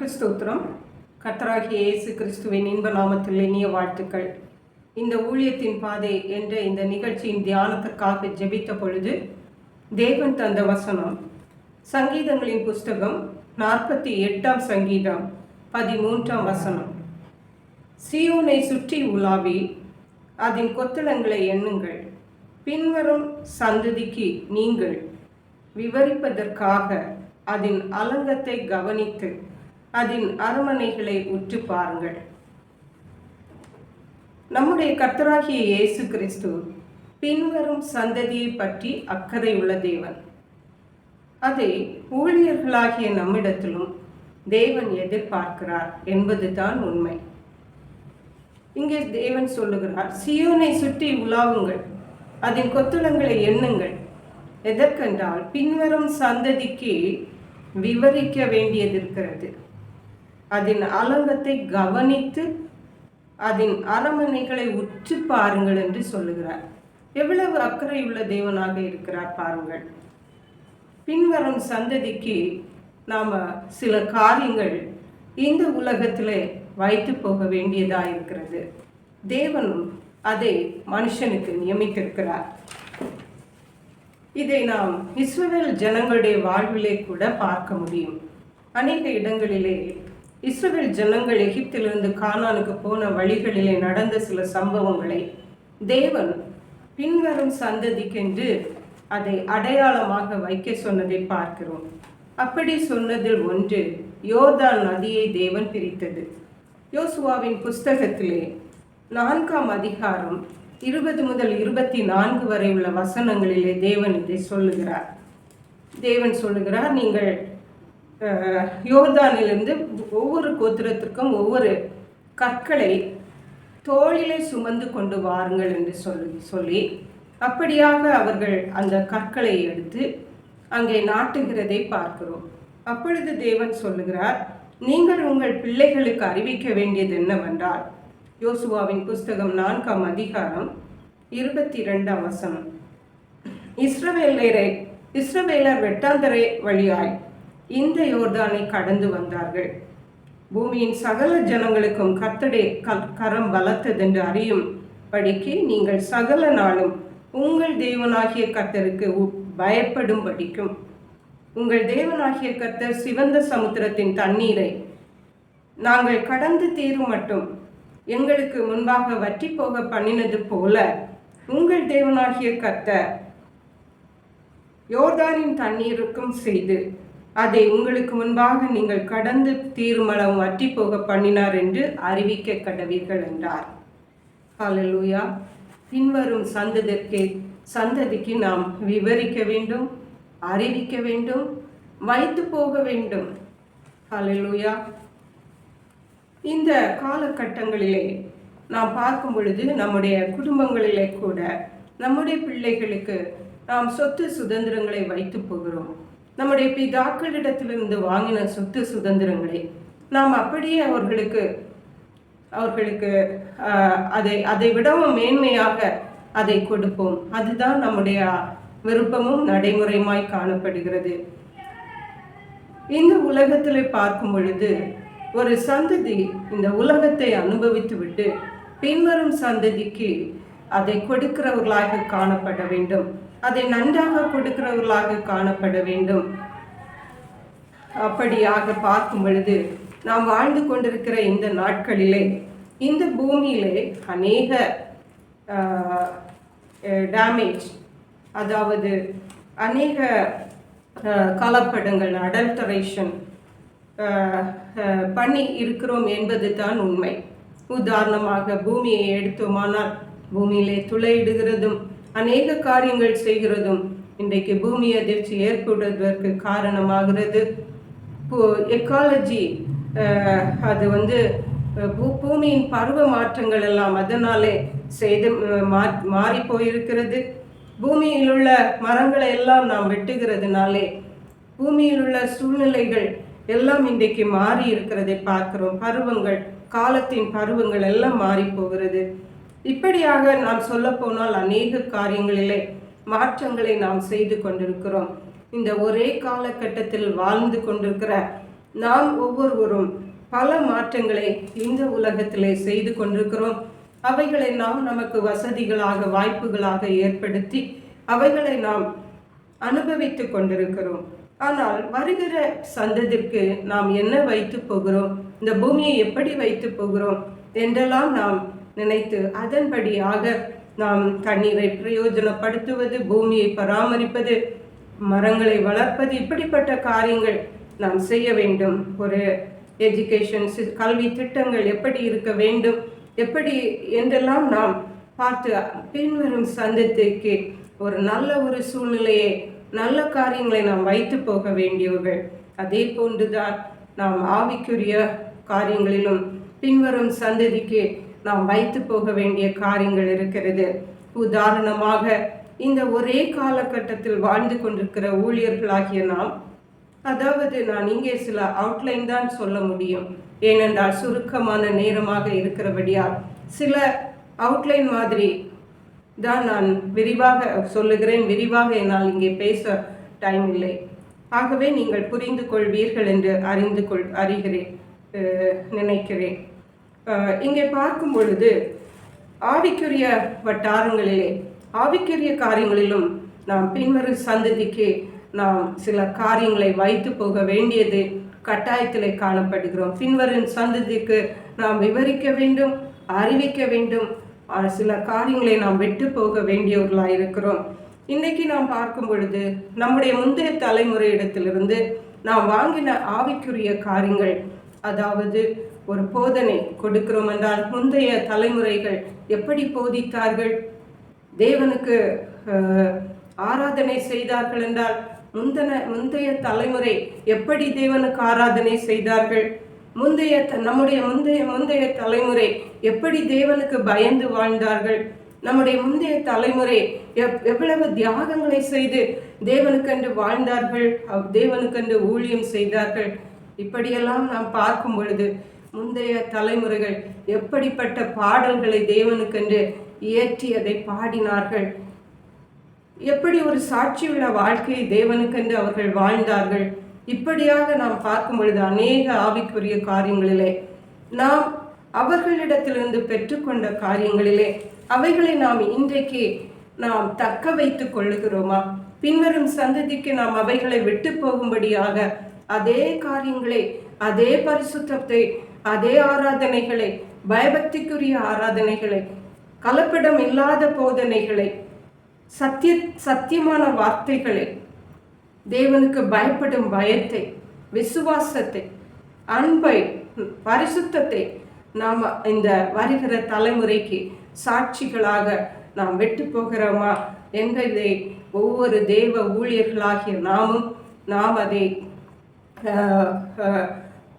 கர்த்தருக்கு ஸ்தோத்திரம் கர்த்தராகிய இயேசு கிறிஸ்துவின் இன்ப நாமத்தில் இனிய வாழ்த்துக்கள். இந்த ஊழியத்தின் பாதை என்ற இந்த நிகழ்ச்சியின் தியானத்திற்காக ஜெபித்த பொழுது தேவன் தந்த வசனம். சங்கீதங்களின் புஸ்தகம் நாற்பத்தி எட்டாம் சங்கீதம் பதிமூன்றாம் வசனம். சியோனை சுற்றி உலாவி அதன் கொத்தளங்களை எண்ணுங்கள். பின்வரும் சந்ததிக்கு நீங்கள் விவரிப்பதற்காக அதன் அலங்கத்தை கவனித்து அதன் அரமனைகளை உற்று பாருங்கள். நம்முடைய கர்த்தராகிய இயேசு கிறிஸ்து பின்வரும் சந்ததியை பற்றி அக்கறையுள்ள தேவன். அதை ஊழியர்களாகிய நம்மிடத்திலும் தேவன் எதிர்பார்க்கிறார் என்பதுதான் உண்மை. இங்கே தேவன் சொல்லுகிறார் சியோனை சுற்றி உலாவுங்கள் அதன் கொத்துளங்களை எண்ணுங்கள். எதற்கென்றால் பின்வரும் சந்ததிக்கு விவரிக்க வேண்டியது இருக்கிறது அதன் அலங்கத்தை கவனித்து அதன் அரமனைகளை உற்று பாருங்கள் என்று சொல்லுகிறார். எவ்வளவு அக்கறையுள்ள தேவனாக இருக்கிறார் பாருங்கள். பின்வரும் சந்ததிக்கு நாம் சில காரியங்கள் இந்த உலகத்திலே வைத்து போக வேண்டியதாக இருக்கிறது. தேவனும் அதை மனுஷனுக்கு நியமித்திருக்கிறார். இதை நாம் இஸ்ரவேல் ஜனங்களுடைய வாழ்விலே கூட பார்க்க முடியும். அநேக இடங்களிலே இஸ்ரவேல் ஜனங்கள் எகிப்திலிருந்து கானானுக்கு போன வழிகளிலே நடந்த சில சம்பவங்களை தேவன் பின்வரும் சந்ததிக்கென்று அதை அடையாளமாக வைக்க சொன்னதை பார்க்கிறோம். அப்படி சொன்னதில் ஒன்று யோர்தான் நதியை தேவன் பிரித்தது. யோசுவாவின் புஸ்தகத்திலே நான்காம் அதிகாரம் இருபது முதல் இருபத்தி நான்கு வரை உள்ள வசனங்களிலே தேவன் இதை சொல்லுகிறார். தேவன் சொல்லுகிறார் நீங்கள் யோர்தானிலிருந்து ஒவ்வொரு கோத்திரத்திற்கும் ஒவ்வொரு கற்களை தோளிலே சுமந்து கொண்டு வாருங்கள் என்று சொல்லி சொல்லி அப்படியாக அவர்கள் அந்த கற்களை எடுத்து அங்கே நாட்டுகிறதை பார்க்கிறோம். அப்பொழுது தேவன் சொல்லுகிறார் நீங்கள் உங்கள் பிள்ளைகளுக்கு அறிவிக்க வேண்டியது என்னவென்றால் யோசுவாவின் புஸ்தகம் நான்காம் அதிகாரம் இருபத்தி ரெண்டாம் வசனம். இஸ்ரவேலரை இஸ்ரவேலர் வெட்டாந்தரை வழியாய் இந்த யோர்தானை கடந்து வந்தார்கள். பூமியின் சகல ஜனங்களுக்கும் கத்தடே கரம் பலத்ததென்று அறியும் படிக்கு நீங்கள் சகல நாளும் உங்கள் தேவனாகிய கத்தருக்கு பயப்படும் படிக்கும். உங்கள் தேவனாகிய கத்தர் சிவந்த சமுத்திரத்தின் தண்ணீரை நாங்கள் கடந்து தீரும் மட்டும் எங்களுக்கு முன்பாக வற்றி போக பண்ணினது போல உங்கள் தேவனாகிய கத்தர் யோர்தானின் தண்ணீருக்கும் செய்து அதை உங்களுக்கு முன்பாக நீங்கள் கடந்து தீர்மலம் வற்றி போக பண்ணினார் என்று அறிவிக்க கடவீர்கள் என்றார். ஹalleluya பின்வரும் சந்ததிக்கு சந்ததிக்கு நாம் விவரிக்க வேண்டும் அறிவிக்க வேண்டும் வைத்து போக வேண்டும். ஹalleluya இந்த காலகட்டங்களிலே நாம் பார்க்கும் பொழுது நம்முடைய குடும்பங்களிலே கூட நம்முடைய பிள்ளைகளுக்கு நாம் சொத்து சுதந்திரங்களை வைத்து போகிறோம். நம்முடைய பிதாக்களிடத்திலிருந்து வாங்கின சொத்து சுதந்திரங்களை நாம் அப்படியே அவர்களுக்கு அவர்களுக்கு அதை அதை விடவும் மேன்மையாக அதை கொடுப்போம். அதுதான் நம்முடைய விருப்பமும் நடைமுறையுமாய் காணப்படுகிறது. இந்த உலகத்தில் பார்க்கும் பொழுது ஒரு சந்ததி இந்த உலகத்தை அனுபவித்து விட்டு பின்வரும் சந்ததிக்கு அதை கொடுக்கிறவர்களாக காணப்பட வேண்டும். அதை நன்றாக கொடுக்கிறவர்களாக காணப்பட வேண்டும். அப்படியாக பார்க்கும் பொழுது நாம் வாழ்ந்து கொண்டிருக்கிற இந்த நாட்களிலே இந்த பூமியிலே அநேக டேமேஜ் அதாவது அநேக கலப்படங்கள் அடல்டரேஷன் பண்ணி இருக்கிறோம் என்பது தான் உண்மை. உதாரணமாக பூமியை எடுத்தோமானால் பூமியிலே துளையிடுகிறதும் அநேக காரியங்கள் செய்கிறதும் இன்றைக்கு பூமி அதிர்ச்சி ஏற்படுவதற்கு காரணமாகிறது. எக்காலஜி அது வந்து பூ பூமியின் பருவ மாற்றங்கள் எல்லாம் அதனாலே செய்து மாறி போயிருக்கிறது. பூமியில் உள்ள மரங்களை எல்லாம் நாம் வெட்டுகிறதுனாலே பூமியில் உள்ள சூழ்நிலைகள் எல்லாம் இன்றைக்கு மாறி இருக்கிறதை பார்க்கிறோம். பருவங்கள் காலத்தின் பருவங்கள் எல்லாம் மாறி போகிறது. இப்படியாக நாம் சொல்ல போனால் அநேக காரியங்களிலே மாற்றங்களை நாம் செய்து கொண்டிருக்கிறோம். இந்த ஒரே காலகட்டத்தில் வாழ்ந்து கொண்டிருக்கிற நாம் ஒவ்வொருவரும் பல மாற்றங்களை இந்த உலகத்திலே செய்து கொண்டிருக்கிறோம். அவைகளை நாம் நமக்கு வசதிகளாக வாய்ப்புகளாக ஏற்படுத்தி அவைகளை நாம் அனுபவித்து கொண்டிருக்கிறோம். ஆனால் வருகிற சந்ததிற்கு நாம் என்ன வைத்து போகிறோம்? இந்த பூமியை எப்படி வைத்து போகிறோம்? என்றெல்லாம் நாம் நினைத்து அதன்படியாக நாம் தண்ணீரை பிரயோஜனப்படுத்துவது பூமியை பராமரிப்பது மரங்களை வளர்ப்பது இப்படிப்பட்ட காரியங்கள் நாம் செய்ய வேண்டும். ஒரு எஜுகேஷன் கல்வி திட்டங்கள் எப்படி இருக்க வேண்டும் எப்படி என்றெல்லாம் நாம் பார்த்து பின்வரும் சந்ததிக்கு ஒரு நல்ல ஒரு சூழ்நிலையை நல்ல காரியங்களை நாம் வைத்து போக வேண்டியவர்கள். அதே போன்றுதான் நாம் ஆவிக்குரிய காரியங்களிலும் பின்வரும் சந்ததிக்கு நாம் வைத்து போக வேண்டிய காரியங்கள் இருக்கிறது. உதாரணமாக இந்த ஒரே காலகட்டத்தில் வாழ்ந்து கொண்டிருக்கிற ஊழியர்களாகிய நாம் அதாவது நான் இங்கே சில அவுட்லைன் தான் சொல்ல முடியும். ஏனென்றால் சுருக்கமான நேரமாக இருக்கிறபடியால் சில அவுட்லைன் மாதிரி தான் நான் விரிவாக சொல்லுகிறேன். விரிவாக என்னால் இங்கே பேச டைம் இல்லை. ஆகவே நீங்கள் புரிந்து கொள்வீர்கள் என்று அறிந்து கொள் அறிகிறேன் நினைக்கிறேன். இங்கே பார்க்கும் பொழுது ஆவிக்குரிய வட்டாரங்களிலே ஆவிக்குரிய காரியங்களிலும் நாம் பின்வரும் சந்ததிக்கு நாம் சில காரியங்களை வைத்து போக வேண்டியது கட்டாயத்தில் காணப்படுகிறோம். பின்வரும் சந்ததிக்கு நாம் விவரிக்க வேண்டும் அறிவிக்க வேண்டும். சில காரியங்களை நாம் விட்டு போக வேண்டியவர்களாக இருக்கிறோம். இன்னைக்கு நாம் பார்க்கும் பொழுது நம்முடைய முந்தைய தலைமுறையிடத்திலிருந்து நாம் வாங்கின ஆவிக்குரிய காரியங்கள் அதாவது ஒரு போதனை கொடுக்கிறோம் என்றால் முந்தைய தலைமுறைகள் எப்படி போதித்தார்கள்? தேவனுக்கு ஆராதனை செய்தார்கள் என்றால் முந்தன முந்தைய தலைமுறை எப்படி தேவனுக்கு ஆராதனை செய்தார்கள்? முந்தைய த- நம்முடைய முந்தைய முந்தைய தலைமுறை எப்படி தேவனுக்கு பயந்து வாழ்ந்தார்கள்? நம்முடைய முந்தைய தலைமுறை எவ்- எவ்வளவு தியாகங்களை செய்து தேவனுக்கென்று வாழ்ந்தார்கள்? தேவனுக்கென்று ஊழியம் செய்தார்கள்? இப்படியெல்லாம் நாம் பார்க்கும் பொழுது முந்தைய தலைமுறைகள் எப்படிப்பட்ட பாடல்களை தேவனுக்கென்று இயற்றி அதை பாடினார்கள். எப்படி ஒரு சாட்சியுள்ள வாழ்க்கையை தேவனுக்கென்று அவர்கள் வாழ்ந்தார்கள். இப்படியாக நாம் பார்க்கும் பொழுது அநேக ஆவிக்குரிய காரியங்களிலே நாம் அவர்களிடத்திலிருந்து பெற்றுக்கொண்ட காரியங்களிலே அவைகளை நாம் இன்றைக்கு நாம் தக்க வைத்துக் கொள்ளுகிறோமா? பின்வரும் சந்ததிக்கு நாம் அவைகளை விட்டு போகும்படியாக அதே காரியங்களை அதே பரிசுத்தத்தை அதே ஆராதனைகளை பயபக்திக்குரிய ஆராதனைகளை கலப்பிடம் இல்லாத போதனைகளை சத்திய சத்தியமான வார்த்தைகளை தேவனுக்கு பயப்படும் பயத்தை விசுவாசத்தை அன்பை பரிசுத்தத்தை நாம் இந்த வருகிற தலைமுறைக்கு சாட்சிகளாக நாம் வெட்டு போகிறோமா என்பதை ஒவ்வொரு தேவ ஊழியர்களாகிய நாமும் நாம் அதை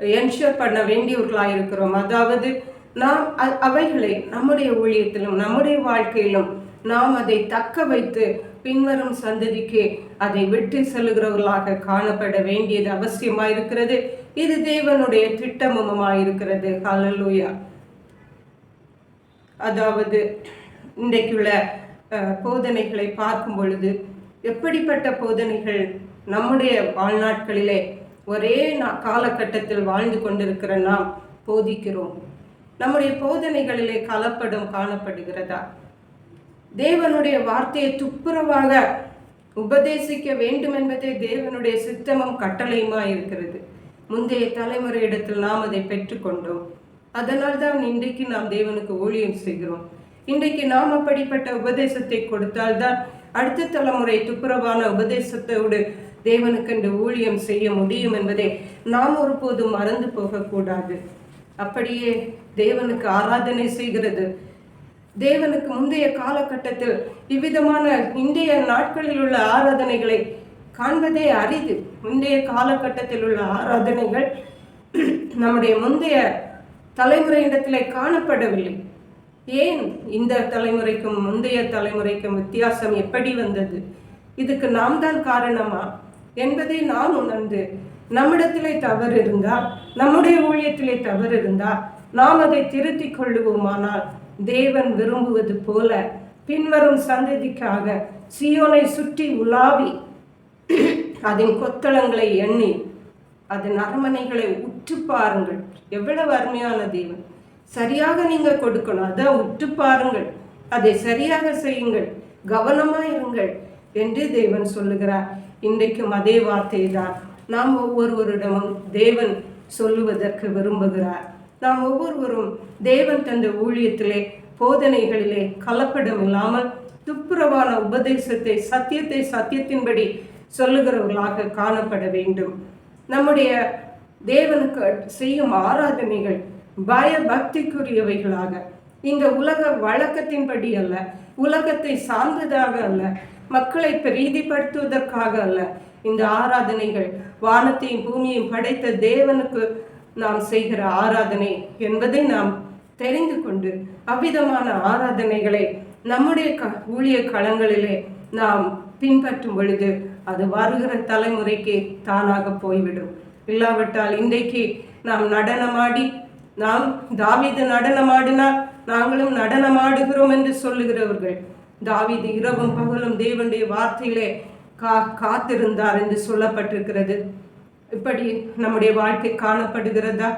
என்ஷூர் பண்ண வேண்டியவர்களாக இருக்கிறோம் அதாவது நாம் அ- அவைகளை நம்முடைய ஊழியத்திலும் நம்முடைய வாழ்க்கையிலும் நாம் அதை தக்க வைத்து பின்வரும் சந்ததிக்கு அதை விட்டு செல்லுகிறவர்களாக காணப்பட வேண்டியது அவசியமாயிருக்கிறது. இது தேவனுடைய திட்டமுமாயிருக்கிறது ஹலலூயா அதாவது இன்றைக்குள்ள போதனைகளை பார்க்கும் பொழுது எப்படிப்பட்ட போதனைகள் நம்முடைய வாழ்நாட்களிலே ஒரே நா- காலகட்டத்தில் வாழ்ந்து கொண்டிருக்கிற நாம் போதிக்கிறோம். நம்முடைய போதனைகளிலே கலப்படம் காணப்படுகிறதா? தேவனுடைய வார்த்தையை துப்புரவாக உபதேசிக்க வேண்டும் என்பதே தேவனுடைய சித்தமும் கட்டளையுமா இருக்கிறது. முந்தைய தலைமுறையிடத்தில் நாம் அதை பெற்றுக்கொண்டோம். அதனால் தான் இன்றைக்கு நாம் தேவனுக்கு ஊழியம் செய்கிறோம். இன்றைக்கு நாம் அப்படிப்பட்ட உபதேசத்தை கொடுத்தால்தான் அடுத்த தலைமுறை துப்புரவான உபதேசத்தோடு தேவனுக்கென்று ஊழியம் செய்ய முடியும் என்பதை நாம் ஒருபோதும் மறந்து போகக்கூடாது. அப்படியே தேவனுக்கு ஆராதனை செய்கிறது. தேவனுக்கு முந்தைய காலகட்டத்தில் இவ்விதமான இன்றைய நாட்களில் உள்ள ஆராதனைகளை காண்பதே அரிது. முந்தைய காலகட்டத்தில் உள்ள ஆராதனைகள் நம்முடைய முந்தைய தலைமுறையிடத்திலே காணப்படவில்லை. ஏன் இந்த தலைமுறைக்கும் முந்தைய தலைமுறைக்கும் வித்தியாசம் எப்படி வந்தது? இதுக்கு நாம் தான் காரணமா? என்பதை நாம் உணர்ந்து நம்மிடத்திலே தவறு இருந்தால் நம்முடைய ஊழியத்திலே தவறு இருந்தால் நாம் அதை திருத்திக் கொள்ளுவோமானால் தேவன் விரும்புவது போல பின்வரும் சந்ததிக்காக சியோனை சுற்றி உலாவி அதன் கொத்தளங்களை எண்ணி அதன் அரமனைகளை உற்று பாருங்கள். எவ்வளவு அருமையான தேவன். சரியாக நீங்கள் கொடுக்கணும். அதை உற்று பாருங்கள். அதை சரியாக செய்யுங்கள். கவனமாக இருங்கள் என்று தேவன் சொல்லுகிறார். இன்றைக்கும் அதே வார்த்தை தான் நாம் ஒவ்வொருவரிடமும் தேவன் சொல்லுவதற்கு விரும்புகிறார். நாம் ஒவ்வொருவரும் தேவன் தந்த ஊழியத்திலே போதனைகளிலே கலப்படம் இல்லாமல் துப்புரவான உபதேசத்தை சத்தியத்தை சத்தியத்தின்படி சொல்லுகிறவர்களாக காணப்பட வேண்டும். நம்முடைய தேவனுக்கு செய்யும் ஆராதனைகள் பய பக்திக்குரியவைகளாக இந்த உலக வழக்கத்தின்படி அல்ல உலகத்தை சார்ந்ததாக அல்ல மக்களை பிரீதிப்படுத்துவதற்காக அல்ல. இந்த ஆராதனைகள் வானத்தையும் பூமியையும் படைத்த தேவனுக்கு நாம் செய்கிற ஆராதனை என்பதை நாம் தெரிந்து கொண்டு அவ்விதமான ஆராதனைகளை நம்முடைய க ஊழிய களங்களிலே நாம் பின்பற்றும் பொழுது அது வருகிற தலைமுறைக்கு தானாக போய்விடும். இல்லாவிட்டால் இன்றைக்கு நாம் நடனமாடி நாம் தாவீது நடனமாடினால் நாங்களும் நடனமாடுகிறோம் என்று சொல்லுகிறவர்கள் தாவீது இரவும் பகலும் தேவனுடைய வார்த்தையிலே கா காத்திருந்தார் என்று சொல்லப்பட்டிருக்கிறது. இப்படி நம்முடைய வாழ்க்கை காணப்படுகிறதா?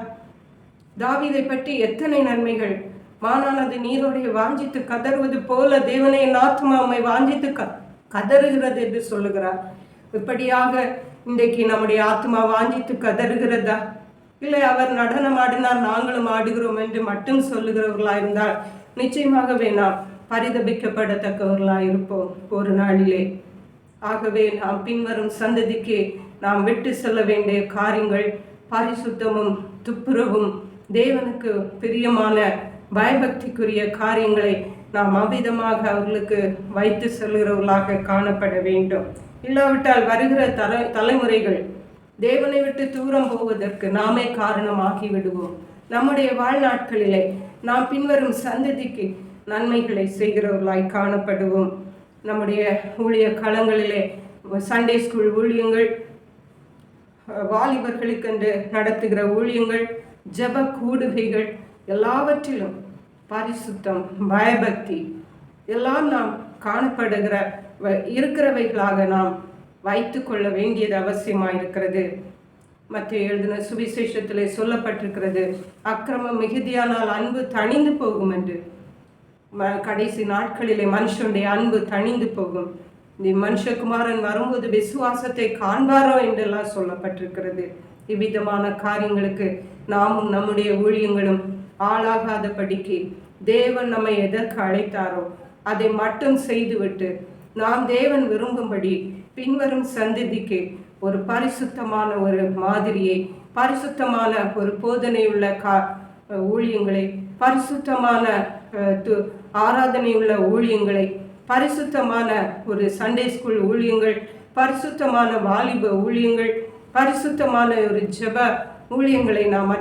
தாவிதை பற்றி எத்தனை நன்மைகள்? மானானது நீரோடைய வாஞ்சித்து கதறுவது போல தேவனை என் ஆத்மா வாஞ்சித்து க கதறுகிறது என்று சொல்லுகிறார். இப்படியாக இன்றைக்கு நம்முடைய ஆத்மா வாஞ்சித்து கதறுகிறதா? இல்லை அவர் நடனம் ஆடினார் நாங்களும் ஆடுகிறோம் என்று மட்டும் சொல்லுகிறவர்களாக இருந்தால் நிச்சயமாக வேணாம் பரிதபிக்கப்படத்தக்கவர்களாக இருப்போம் ஒரு நாளிலே ஆகவே நாம் பின்வரும் சந்ததிக்கு நாம் விட்டு செல்ல வேண்டிய காரியங்கள் பரிசுத்தமும் துப்புரவும் தேவனுக்கு பிரியமான பயபக்திக்குரிய காரியங்களை நாம் அவ்விதமாக அவர்களுக்கு வைத்து செல்கிறவர்களாக காணப்பட வேண்டும். இல்லாவிட்டால் வருகிற தலை தலைமுறைகள் தேவனை விட்டு தூரம் போவதற்கு நாமே காரணமாகி விடுவோம் நம்முடைய வாழ்நாட்களிலே நாம் பின்வரும் சந்ததிக்கு நன்மைகளை செய்கிறவர்களாய் காணப்படுவோம். நம்முடைய ஊழிய களங்களிலே சண்டே ஸ்கூல் ஊழியங்கள் வாலிபர்களுக்கென்று நடத்துகிற ஊழியங்கள் ஜப கூடுகைகள் எல்லாவற்றிலும் பரிசுத்தம் பயபக்தி எல்லாம் நாம் காணப்படுகிற வ- இருக்கிறவைகளாக நாம் வைத்து கொள்ள வேண்டியது அவசியமாக இருக்கிறது மற்ற எழுதின சுவிசேஷத்தில் சொல்லப்பட்டிருக்கிறது அக்கிரமம் மிகுதியானால் அன்பு தணிந்து போகும் என்று. கடைசி நாட்களிலே மனுஷனுடைய அன்பு தணிந்து போகும். இந்த மனுஷகுமாரன் வரும்போது விசுவாசத்தை காண்பாரோ என்றெல்லாம் சொல்லப்பட்டிருக்கிறது. இவ்விதமான காரியங்களுக்கு நாமும் நம்முடைய ஊழியங்களும் ஆளாகாதபடிக்கு தேவன் நம்மை எதற்கு அழைத்தாரோ அதை மட்டும் செய்துவிட்டு நாம் தேவன் விரும்பும்படி பின்வரும் சந்ததிக்கு ஒரு பரிசுத்தமான ஒரு மாதிரியை பரிசுத்தமான ஒரு போதனையுள்ள கா ஊழியங்களை பரிசுத்தமான து- ஆராதனையுள்ள ஊழியங்களை பரிசுத்தமான ஒரு சண்டே ஸ்கூல் ஊழியங்கள் பரிசுத்தமான வாலிப ஊழியங்கள் பரிசுத்தமான ஒரு ஜெப ஊழியங்களை நாம்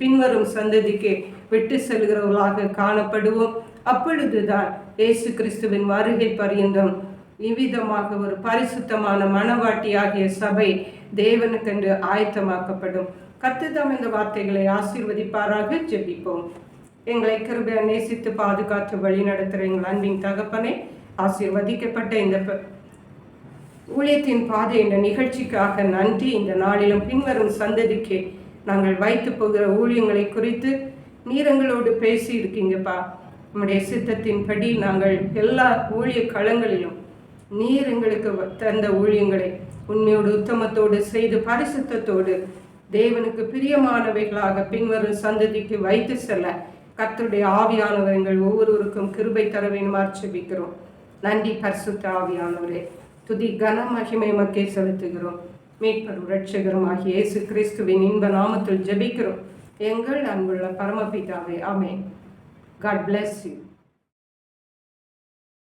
பின்வரும் சந்ததிக்கு விட்டு செல்கிறவர்களாக காணப்படுவோம். அப்பொழுதுதான் இயேசு கிறிஸ்துவின் வருகை பரியந்தம். இவ்விதமாக ஒரு பரிசுத்தமான மனவாட்டியாகிய சபை தேவனுக்கென்று ஆயத்தமாக்கப்படும். கர்த்ததாம் இந்த வார்த்தைகளை ஆசீர்வதிப்பாராக ஜெபிப்போம். எங்களை கிருபையா நேசித்து பாதுகாத்து வழி நடத்துகிற எங்கள் அன்பின் தகப்பனே ஆசீர்வதிக்கப்பட்ட இந்த ப- ஊழியத்தின் பாதை என்ற நிகழ்ச்சிக்காக நன்றி. இந்த நாளிலும் பின்வரும் சந்ததிக்கு நாங்கள் வைத்து போகிற ஊழியங்களை குறித்து நீரங்களோடு பேசி இருக்கீங்கப்பா. உம்முடைய சித்தத்தின்படி நாங்கள் எல்லா ஊழிய களங்களிலும் நீர் எங்களுக்கு வ- தந்த ஊழியங்களை உண்மையோடு உத்தமத்தோடு செய்து பரிசுத்தத்தோடு தேவனுக்கு பிரியமானவைகளாக பின்வரும் சந்ததிக்கு வைத்து செல்ல கத்தருடைய ஆவியானவர் எங்கள் ஒவ்வொருவருக்கும் கிருபை தர வேணுமா செபிக்கிறோம் நன்றி பரிசுத்த ஆவியானவரே. துதி கன மகிமை மக்கே செலுத்துகிறோம். மீட்பரும் இரட்சகரும் ஆகிய இயேசு கிறிஸ்துவின் இன்ப நாமத்தில் ஜெபிக்கிறோம். எங்கள் அன்புள்ள பரமபிதாவே ஆமென். God bless you